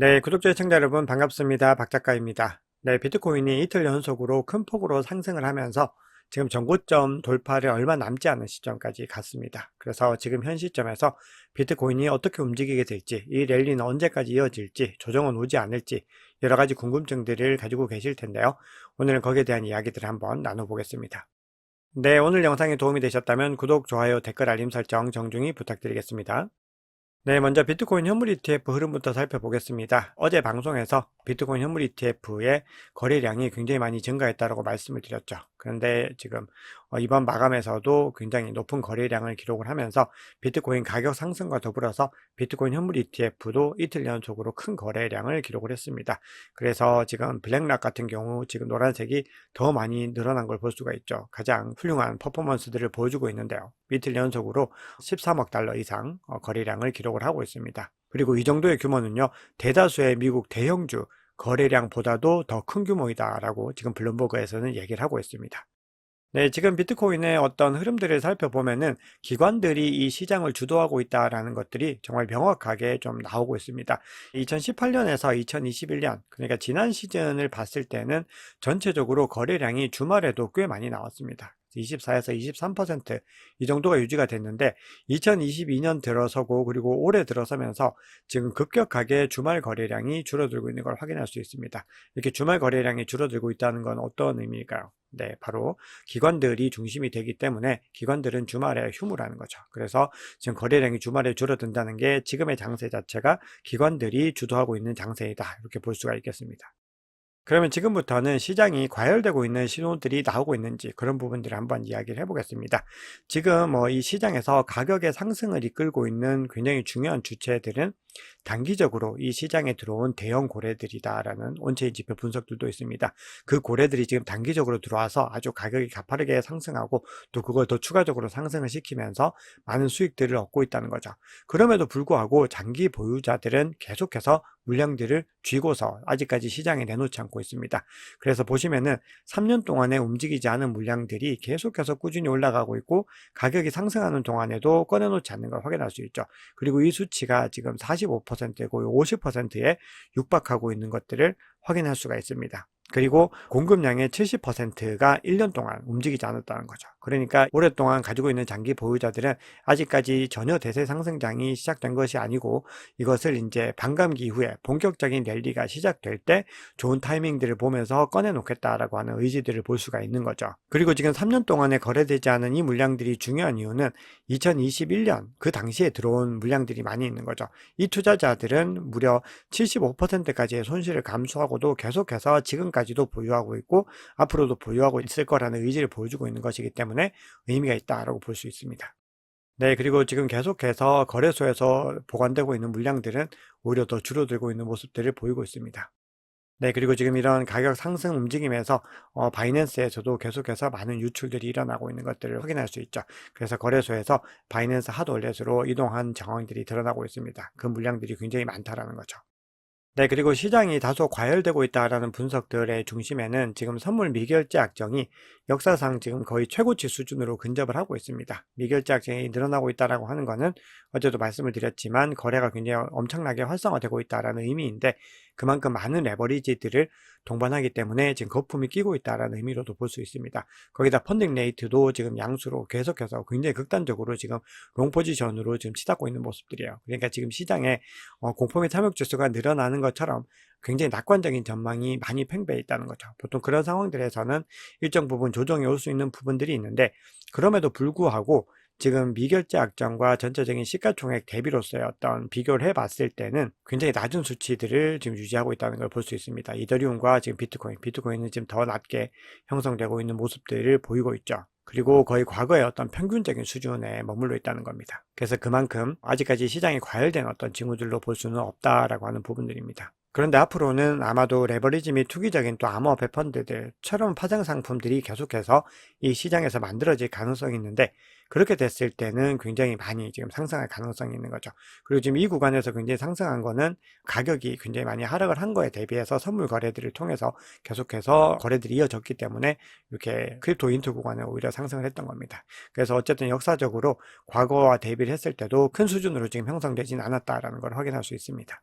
네, 구독자 시청자 여러분 반갑습니다. 박 작가입니다. 네, 비트코인이 이틀 연속으로 큰 폭으로 상승을 하면서 지금 전고점 돌파를 얼마 남지 않은 시점까지 갔습니다. 그래서 지금 현 시점에서 비트코인이 어떻게 움직이게 될지, 이 랠리는 언제까지 이어질지, 조정은 오지 않을지 여러 가지 궁금증들을 가지고 계실 텐데요. 오늘은 거기에 대한 이야기들을 한번 나눠보겠습니다. 네, 오늘 영상이 도움이 되셨다면 구독, 좋아요, 댓글, 알림 설정 정중히 부탁드리겠습니다. 네, 먼저 비트코인 현물 ETF 흐름부터 살펴보겠습니다. 어제 방송에서 비트코인 현물 ETF의 거래량이 굉장히 많이 증가했다고 말씀을 드렸죠. 그런데 지금 어, 이번 마감에서도 굉장히 높은 거래량을 기록을 하면서 비트코인 가격 상승과 더불어서 비트코인 현물 ETF도 이틀 연속으로 큰 거래량을 기록을 했습니다. 그래서 지금 블랙락 같은 경우 지금 노란색이 더 많이 늘어난 걸 볼 수가 있죠. 가장 훌륭한 퍼포먼스들을 보여주고 있는데요. 이틀 연속으로 13억 달러 이상 어, 거래량을 기록을 하고 있습니다. 그리고 이 정도의 규모는요, 대다수의 미국 대형주 거래량보다도 더 큰 규모이다라고 지금 블룸버그에서는 얘기를 하고 있습니다. 네, 지금 비트코인의 어떤 흐름들을 살펴보면은 기관들이 이 시장을 주도하고 있다라는 것들이 정말 명확하게 좀 나오고 있습니다. 2018년에서 2021년, 그러니까 지난 시즌을 봤을 때는 전체적으로 거래량이 주말에도 꽤 많이 나왔습니다. 24에서 23%이 정도가 유지가 됐는데 2022년 들어서고 그리고 올해 들어서면서 지금 급격하게 주말 거래량이 줄어들고 있는 걸 확인할 수 있습니다. 이렇게 주말 거래량이 줄어들고 있다는 건 어떤 의미일까요? 네, 바로 기관들이 중심이 되기 때문에 기관들은 주말에 휴무라는 거죠. 그래서 지금 거래량이 주말에 줄어든다는 게 지금의 장세 자체가 기관들이 주도하고 있는 장세이다. 이렇게 볼 수가 있겠습니다. 그러면 지금부터는 시장이 과열되고 있는 신호들이 나오고 있는지 그런 부분들을 한번 이야기를 해보겠습니다. 지금 뭐 이 시장에서 가격의 상승을 이끌고 있는 굉장히 중요한 주체들은 단기적으로 이 시장에 들어온 대형 고래들이다라는 온체인 지표 분석들도 있습니다. 그 고래들이 지금 단기적으로 들어와서 아주 가격이 가파르게 상승하고 또 그걸 더 추가적으로 상승을 시키면서 많은 수익들을 얻고 있다는 거죠. 그럼에도 불구하고 장기 보유자들은 계속해서 물량들을 쥐고서 아직까지 시장에 내놓지 않고 있습니다. 그래서 보시면은 3년 동안에 움직이지 않은 물량들이 계속해서 꾸준히 올라가고 있고 가격이 상승하는 동안에도 꺼내놓지 않는 걸 확인할 수 있죠. 그리고 이 수치가 지금 45%고 50%에 육박하고 있는 것들을 확인할 수가 있습니다. 그리고 공급량의 70%가 1년 동안 움직이지 않았다는 거죠. 그러니까 오랫동안 가지고 있는 장기 보유자들은 아직까지 전혀 대세 상승장이 시작된 것이 아니고 이것을 이제 반감기 이후에 본격적인 랠리가 시작될 때 좋은 타이밍들을 보면서 꺼내 놓겠다라고 하는 의지들을 볼 수가 있는 거죠. 그리고 지금 3년 동안에 거래되지 않은 이 물량들이 중요한 이유는 2021년 그 당시에 들어온 물량들이 많이 있는 거죠. 이 투자자들은 무려 75%까지의 손실을 감수하고도 계속해서 지금까지도 보유하고 있고 앞으로도 보유하고 있을 거라는 의지를 보여주고 있는 것이기 때문에 의미가 있다라고 볼 수 있습니다. 네, 그리고 지금 계속해서 거래소에서 보관되고 있는 물량들은 오히려 더 줄어들고 있는 모습들을 보이고 있습니다. 네, 그리고 지금 이런 가격 상승 움직임에서 어, 바이낸스에서도 계속해서 많은 유출들이 일어나고 있는 것들을 확인할 수 있죠. 그래서 거래소에서 바이낸스 핫월렛으로 이동한 정황들이 드러나고 있습니다. 그 물량들이 굉장히 많다라는 거죠. 네, 그리고 시장이 다소 과열되고 있다라는 분석들의 중심에는 지금 선물 미결제 악정이 역사상 지금 거의 최고치 수준으로 근접을 하고 있습니다. 미결제 악정이 늘어나고 있다라고 하는 것은 어제도 말씀을 드렸지만 거래가 굉장히 엄청나게 활성화되고 있다라는 의미인데 그만큼 많은 레버리지들을 동반하기 때문에 지금 거품이 끼고 있다라는 의미로도 볼 수 있습니다. 거기다 펀딩 레이트도 지금 양수로 계속해서 굉장히 극단적으로 지금 롱 포지션으로 지금 치닫고 있는 모습들이에요. 그러니까 지금 시장에 어, 공포의 탐욕 지수가 늘어나는 것처럼 굉장히 낙관적인 전망이 많이 팽배해 있다는 거죠. 보통 그런 상황들에서는 일정 부분 조정이 올 수 있는 부분들이 있는데 그럼에도 불구하고 지금 미결제 악정과 전체적인 시가총액 대비로서의 어떤 비교를 해봤을 때는 굉장히 낮은 수치들을 지금 유지하고 있다는 걸 볼 수 있습니다. 이더리움과 지금 비트코인, 비트코인은 지금 더 낮게 형성되고 있는 모습들을 보이고 있죠. 그리고 거의 과거의 어떤 평균적인 수준에 머물러 있다는 겁니다. 그래서 그만큼 아직까지 시장이 과열된 어떤 징후들로 볼 수는 없다라고 하는 부분들입니다. 그런데 앞으로는 아마도 레버리지 및 투기적인 또 암호 배펀드들처럼 파생 상품들이 계속해서 이 시장에서 만들어질 가능성이 있는데 그렇게 됐을 때는 굉장히 많이 지금 상승할 가능성이 있는 거죠. 그리고 지금 이 구간에서 굉장히 상승한 거는 가격이 굉장히 많이 하락을 한 거에 대비해서 선물 거래들을 통해서 계속해서 거래들이 이어졌기 때문에 이렇게 크립토 인트 구간에 오히려 상승을 했던 겁니다. 그래서 어쨌든 역사적으로 과거와 대비를 했을 때도 큰 수준으로 지금 형성되진 않았다라는 걸 확인할 수 있습니다.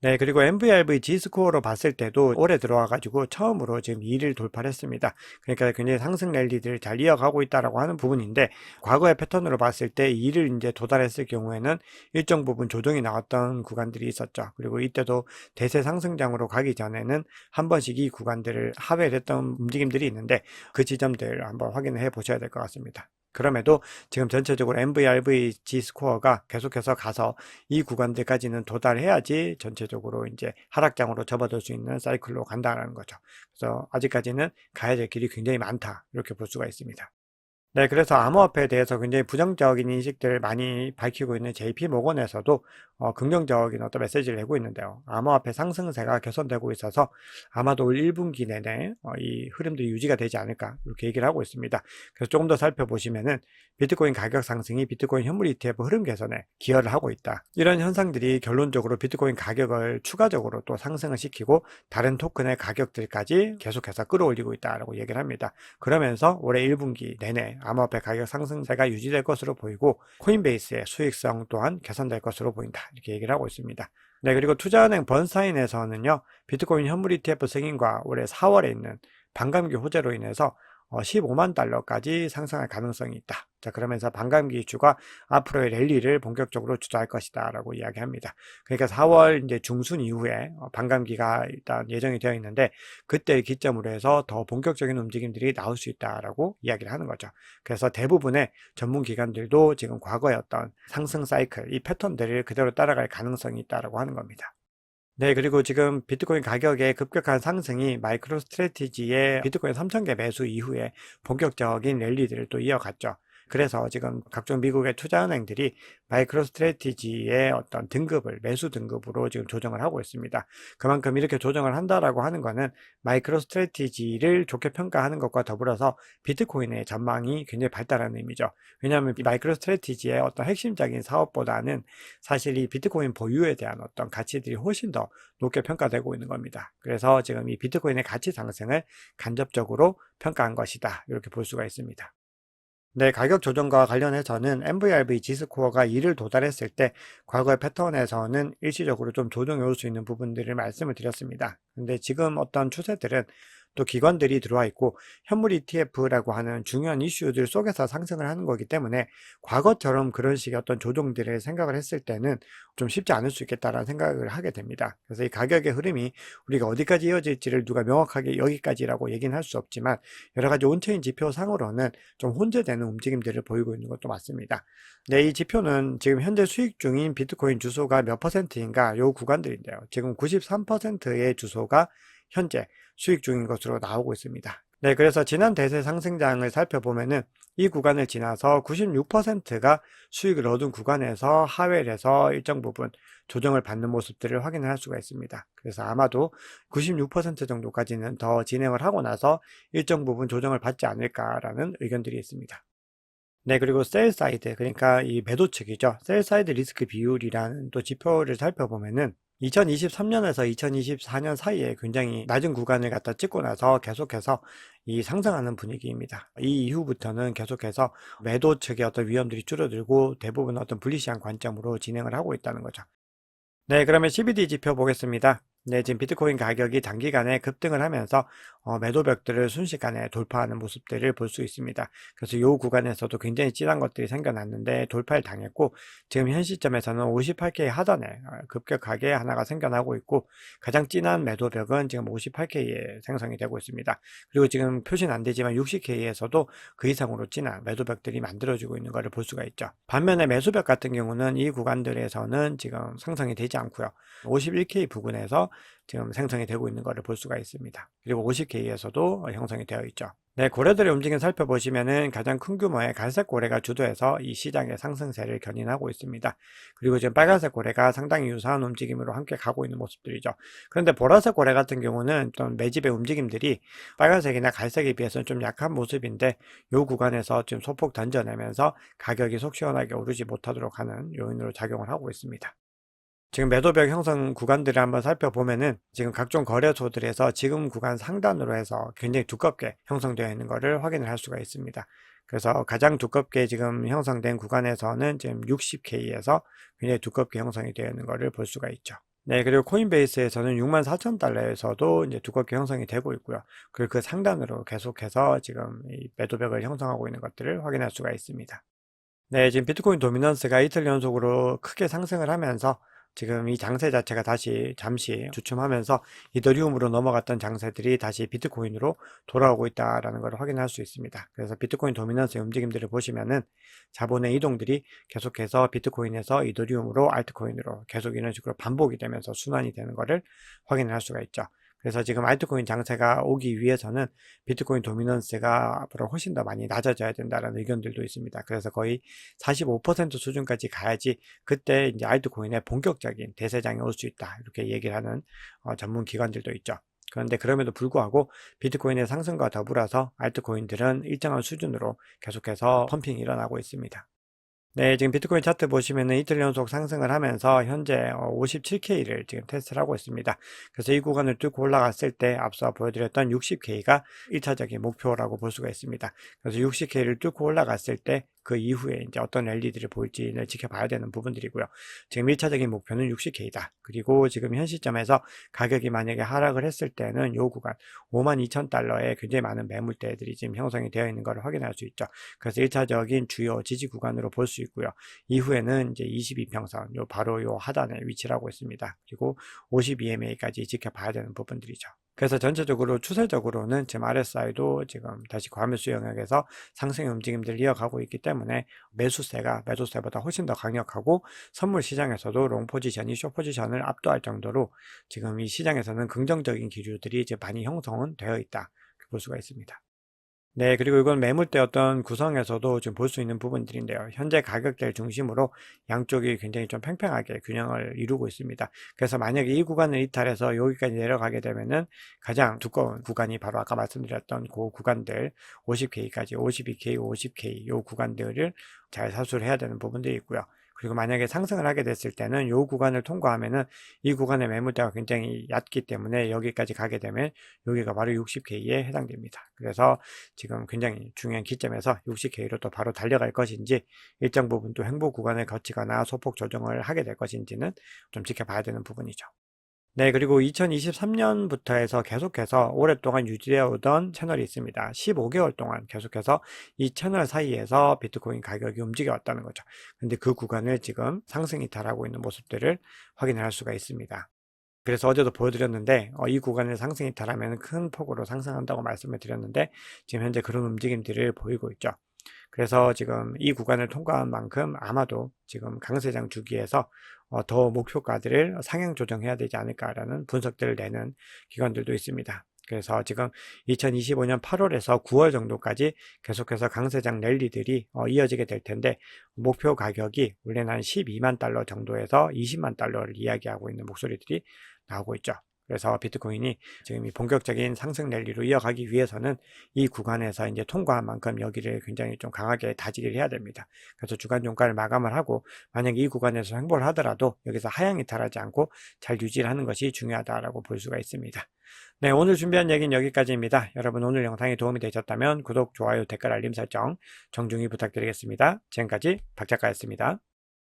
네, 그리고 MVRV G스코어로 봤을 때도 올해 들어와가지고 처음으로 지금 2를 돌파를 했습니다. 그러니까 굉장히 상승 랠리들을 잘 이어가고 있다라고 하는 부분인데, 과거의 패턴으로 봤을 때 2를 이제 도달했을 경우에는 일정 부분 조정이 나왔던 구간들이 있었죠. 그리고 이때도 대세 상승장으로 가기 전에는 한 번씩 이 구간들을 하회를 했던 움직임들이 있는데, 그 지점들 한번 확인을 해 보셔야 될 것 같습니다. 그럼에도 지금 전체적으로 MVRV G 스코어가 계속해서 가서 이 구간들까지는 도달해야지 전체적으로 이제 하락장으로 접어들 수 있는 사이클로 간다는 거죠. 그래서 아직까지는 가야 될 길이 굉장히 많다. 이렇게 볼 수가 있습니다. 네, 그래서 암호화폐에 대해서 굉장히 부정적인 인식들을 많이 밝히고 있는 JP 모건에서도 어, 긍정적인 어떤 메시지를 내고 있는데요. 암호화폐 상승세가 개선되고 있어서 아마도 올 1분기 내내 어, 이 흐름들이 유지가 되지 않을까 이렇게 얘기를 하고 있습니다. 그래서 조금 더 살펴보시면은 비트코인 가격 상승이 비트코인 현물 ETF 흐름 개선에 기여를 하고 있다. 이런 현상들이 결론적으로 비트코인 가격을 추가적으로 또 상승을 시키고 다른 토큰의 가격들까지 계속해서 끌어올리고 있다라고 얘기를 합니다. 그러면서 올해 1분기 내내 암호화폐 가격 상승세가 유지될 것으로 보이고 코인베이스의 수익성 또한 개선될 것으로 보인다. 이렇게 얘기를 하고 있습니다. 네, 그리고 투자은행 번사인에서는요, 비트코인 현물 ETF 승인과 올해 4월에 있는 반감기 호재로 인해서 15만 달러까지 상승할 가능성이 있다. 자, 그러면서 반감기 주가 앞으로의 랠리를 본격적으로 주도할 것이다. 라고 이야기합니다. 그러니까 4월 이제 중순 이후에 반감기가 일단 예정이 되어 있는데, 그때 기점으로 해서 더 본격적인 움직임들이 나올 수 있다 라고 이야기를 하는 거죠. 그래서 대부분의 전문 기관들도 지금 과거의 어떤 상승 사이클, 이 패턴들을 그대로 따라갈 가능성이 있다 라고 하는 겁니다. 네, 그리고 지금 비트코인 가격의 급격한 상승이 마이크로 스트레티지의 비트코인 3,000개 매수 이후에 본격적인 랠리들을 또 이어갔죠. 그래서 지금 각종 미국의 투자은행들이 마이크로 스트레티지의 어떤 등급을 매수 등급으로 지금 조정을 하고 있습니다. 그만큼 이렇게 조정을 한다라고 하는 거는 마이크로 스트레티지를 좋게 평가하는 것과 더불어서 비트코인의 전망이 굉장히 발달하는 의미죠. 왜냐하면 마이크로 스트레티지의 어떤 핵심적인 사업보다는 사실 이 비트코인 보유에 대한 어떤 가치들이 훨씬 더 높게 평가되고 있는 겁니다. 그래서 지금 이 비트코인의 가치 상승을 간접적으로 평가한 것이다. 이렇게 볼 수가 있습니다. 네, 가격 조정과 관련해서는 MVRV 지스코어가 2를 도달했을 때 과거의 패턴에서는 일시적으로 좀 조정해 올수 있는 부분들을 말씀을 드렸습니다. 근데 지금 어떤 추세들은 또 기관들이 들어와 있고 현물 ETF라고 하는 중요한 이슈들 속에서 상승을 하는 거기 때문에 과거처럼 그런 식의 어떤 조정들을 생각을 했을 때는 좀 쉽지 않을 수 있겠다라는 생각을 하게 됩니다. 그래서 이 가격의 흐름이 우리가 어디까지 이어질지를 누가 명확하게 여기까지라고 얘기는 할 수 없지만 여러 가지 온체인 지표상으로는 좀 혼재되는 움직임들을 보이고 있는 것도 맞습니다. 네, 이 지표는 지금 현재 수익 중인 비트코인 주소가 몇 퍼센트인가 요 구간들인데요. 지금 93%의 주소가 현재 수익 중인 것으로 나오고 있습니다. 네, 그래서 지난 대세 상승장을 살펴보면은 이 구간을 지나서 96%가 수익을 얻은 구간에서 하회를 해서 일정 부분 조정을 받는 모습들을 확인을 할 수가 있습니다. 그래서 아마도 96% 정도까지는 더 진행을 하고 나서 일정 부분 조정을 받지 않을까라는 의견들이 있습니다. 네, 그리고 셀 사이드, 그러니까 이 매도 측이죠. 셀 사이드 리스크 비율이라는 또 지표를 살펴보면은 2023년에서 2024년 사이에 굉장히 낮은 구간을 갖다 찍고 나서 계속해서 이 상승하는 분위기입니다. 이 이후부터는 계속해서 매도 측의 어떤 위험들이 줄어들고 대부분 어떤 불리시한 관점으로 진행을 하고 있다는 거죠. 네, 그러면 CBD 지표 보겠습니다. 네, 지금 비트코인 가격이 단기간에 급등을 하면서 어, 매도벽들을 순식간에 돌파하는 모습들을 볼 수 있습니다. 그래서 이 구간에서도 굉장히 진한 것들이 생겨났는데 돌파를 당했고 지금 현 시점에서는 58K 하단에 어, 급격하게 하나가 생겨나고 있고 가장 진한 매도벽은 지금 58K에 생성이 되고 있습니다. 그리고 지금 표시는 안 되지만 60K에서도 그 이상으로 진한 매도벽들이 만들어지고 있는 것을 볼 수가 있죠. 반면에 매수벽 같은 경우는 이 구간들에서는 지금 상승이 되지 않고요. 51K 부근에서 지금 생성이 되고 있는 것을 볼 수가 있습니다. 그리고 50K에서도 형성이 되어 있죠. 네, 고래들의 움직임 살펴보시면은 가장 큰 규모의 갈색 고래가 주도해서 이 시장의 상승세를 견인하고 있습니다. 그리고 지금 빨간색 고래가 상당히 유사한 움직임으로 함께 가고 있는 모습들이죠. 그런데 보라색 고래 같은 경우는 좀 매집의 움직임들이 빨간색이나 갈색에 비해서는 좀 약한 모습인데 이 구간에서 지금 소폭 던져내면서 가격이 속 시원하게 오르지 못하도록 하는 요인으로 작용을 하고 있습니다. 지금 매도벽 형성 구간들을 한번 살펴보면은 지금 각종 거래소들에서 지금 구간 상단으로 해서 굉장히 두껍게 형성되어 있는 것을 확인을 할 수가 있습니다. 그래서 가장 두껍게 지금 형성된 구간에서는 지금 60K에서 굉장히 두껍게 형성이 되어 있는 것을 볼 수가 있죠. 네, 그리고 코인베이스에서는 6만 4천 달러에서도 이제 두껍게 형성이 되고 있고요. 그리고 그 상단으로 계속해서 지금 이 매도벽을 형성하고 있는 것들을 확인할 수가 있습니다. 네, 지금 비트코인 도미넌스가 이틀 연속으로 크게 상승을 하면서 지금 이 장세 자체가 다시 잠시 주춤하면서 이더리움으로 넘어갔던 장세들이 다시 비트코인으로 돌아오고 있다라는 걸 확인할 수 있습니다. 그래서 비트코인 도미넌스의 움직임들을 보시면은 자본의 이동들이 계속해서 비트코인에서 이더리움으로 알트코인으로 계속 이런 식으로 반복이 되면서 순환이 되는 것을 확인할 수가 있죠. 그래서 지금 알트코인 장세가 오기 위해서는 비트코인 도미넌스가 앞으로 훨씬 더 많이 낮아져야 된다는 의견들도 있습니다. 그래서 거의 45% 수준까지 가야지 그때 이제 알트코인의 본격적인 대세장이 올 수 있다. 이렇게 얘기를 하는 어, 전문 기관들도 있죠. 그런데 그럼에도 불구하고 비트코인의 상승과 더불어서 알트코인들은 일정한 수준으로 계속해서 펌핑이 일어나고 있습니다. 네, 지금 비트코인 차트 보시면은 이틀 연속 상승을 하면서 현재 57K를 지금 테스트를 하고 있습니다. 그래서 이 구간을 뚫고 올라갔을 때 앞서 보여드렸던 60K가 1차적인 목표라고 볼 수가 있습니다. 그래서 60K를 뚫고 올라갔을 때 그 이후에 이제 어떤 랠리들을 보일지를 지켜봐야 되는 부분들이고요. 지금 1차적인 목표는 60K다. 그리고 지금 현 시점에서 가격이 만약에 하락을 했을 때는 요 구간 52,000달러에 굉장히 많은 매물대들이 지금 형성이 되어 있는 것을 확인할 수 있죠. 그래서 1차적인 주요 지지 구간으로 볼 수 있고요. 이후에는 이제 22평선, 요 바로 요 하단에 위치를 하고 있습니다. 그리고 52MA까지 지켜봐야 되는 부분들이죠. 그래서 전체적으로 추세적으로는 지금 RSI도 지금 다시 과매수 영역에서 상승의 움직임들을 이어가고 있기 때문에 매수세가 매도세보다 훨씬 더 강력하고 선물 시장에서도 롱 포지션이 쇼 포지션을 압도할 정도로 지금 이 시장에서는 긍정적인 기류들이 이제 많이 형성은 되어 있다 볼 수가 있습니다. 네, 그리고 이건 매물대 어떤 구성에서도 좀볼수 있는 부분들인데요. 현재 가격대를 중심으로 양쪽이 굉장히 좀 팽팽하게 균형을 이루고 있습니다. 그래서 만약에 이 구간을 이탈해서 여기까지 내려가게 되면은 가장 두꺼운 구간이 바로 아까 말씀드렸던 그 구간들 50K까지 52K, 50K 요 구간들을 잘 사수를 해야 되는 부분들이 있고요. 그리고 만약에 상승을 하게 됐을 때는 이 구간을 통과하면은 이 구간의 매물대가 굉장히 얕기 때문에 여기까지 가게 되면 여기가 바로 60K에 해당됩니다. 그래서 지금 굉장히 중요한 기점에서 60K로 또 바로 달려갈 것인지 일정 부분 또 횡보 구간을 거치거나 소폭 조정을 하게 될 것인지는 좀 지켜봐야 되는 부분이죠. 네, 그리고 2023년부터 해서 계속해서 오랫동안 유지되어 오던 채널이 있습니다. 15개월 동안 계속해서 이 채널 사이에서 비트코인 가격이 움직여 왔다는 거죠. 근데 그 구간을 지금 상승 이탈하고 있는 모습들을 확인할 수가 있습니다. 그래서 어제도 보여드렸는데 어, 이 구간을 상승 이탈하면 큰 폭으로 상승한다고 말씀을 드렸는데 지금 현재 그런 움직임들을 보이고 있죠. 그래서 지금 이 구간을 통과한 만큼 아마도 지금 강세장 주기에서 어, 더 목표가들을 상향 조정해야 되지 않을까라는 분석들을 내는 기관들도 있습니다. 그래서 지금 2025년 8월에서 9월 정도까지 계속해서 강세장 랠리들이 어, 이어지게 될 텐데 목표 가격이 원래는 한 12만 달러 정도에서 20만 달러를 이야기하고 있는 목소리들이 나오고 있죠. 그래서 비트코인이 지금 이 본격적인 상승 랠리로 이어가기 위해서는 이 구간에서 이제 통과한 만큼 여기를 굉장히 좀 강하게 다지기를 해야 됩니다. 그래서 주간 종가를 마감을 하고 만약 이 구간에서 횡보를 하더라도 여기서 하향 이탈하지 않고 잘 유지를 하는 것이 중요하다라고 볼 수가 있습니다. 네, 오늘 준비한 얘기는 여기까지입니다. 여러분 오늘 영상이 도움이 되셨다면 구독, 좋아요, 댓글, 알림 설정 정중히 부탁드리겠습니다. 지금까지 박 작가였습니다.